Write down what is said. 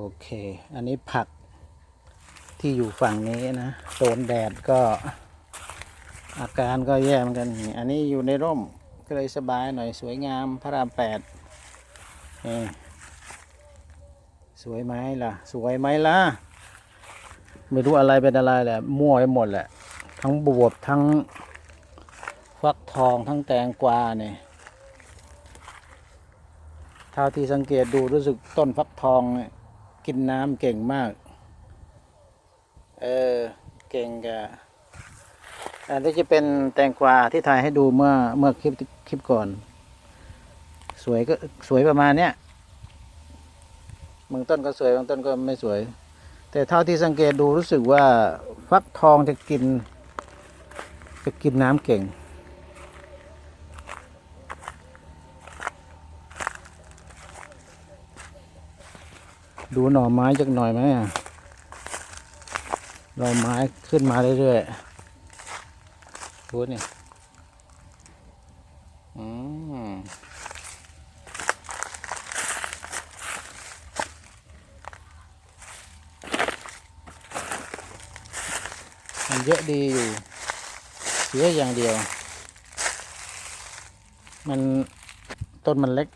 โอเค อันนี้ผักที่อยู่ฝั่งนี้นะโดนแดดก็ อาการก็แย่เหมือนกัน อันนี้อยู่ในร่มก็เลยสบายหน่อยสวยงามพระรามแปดนี่สวยไหมล่ะ สวยไหมล่ะ ไม่รู้อะไรเป็นอะไรแหละ มั่วไปหมดแหละ ทั้งบวบทั้งฟักทองทั้งแตงกวาเนี่ยเท่าที่สังเกตดูรู้สึกต้นฟักทองเนี่ย กินน้ำเก่งมาก เออ เก่งกะอันนี้จะเป็นแตงกวาที่ถ่ายให้ดูเมื่อเมื่อคลิปคลิปก่อน สวยก็สวยประมาณเนี้ยบางต้นก็สวยบางต้นก็ไม่สวย แต่เท่าที่สังเกตดูรู้สึกว่าฟักทองจะกิน จะกินน้ำเก่ง ดูหน่อไม้จักหน่อยไหมอะหน่อไม้ขึ้นมาเรื่อยๆดูนี่อืมมันเยอะดีอยู่ เสียอย่างเดียว มันต้นมันเล็ก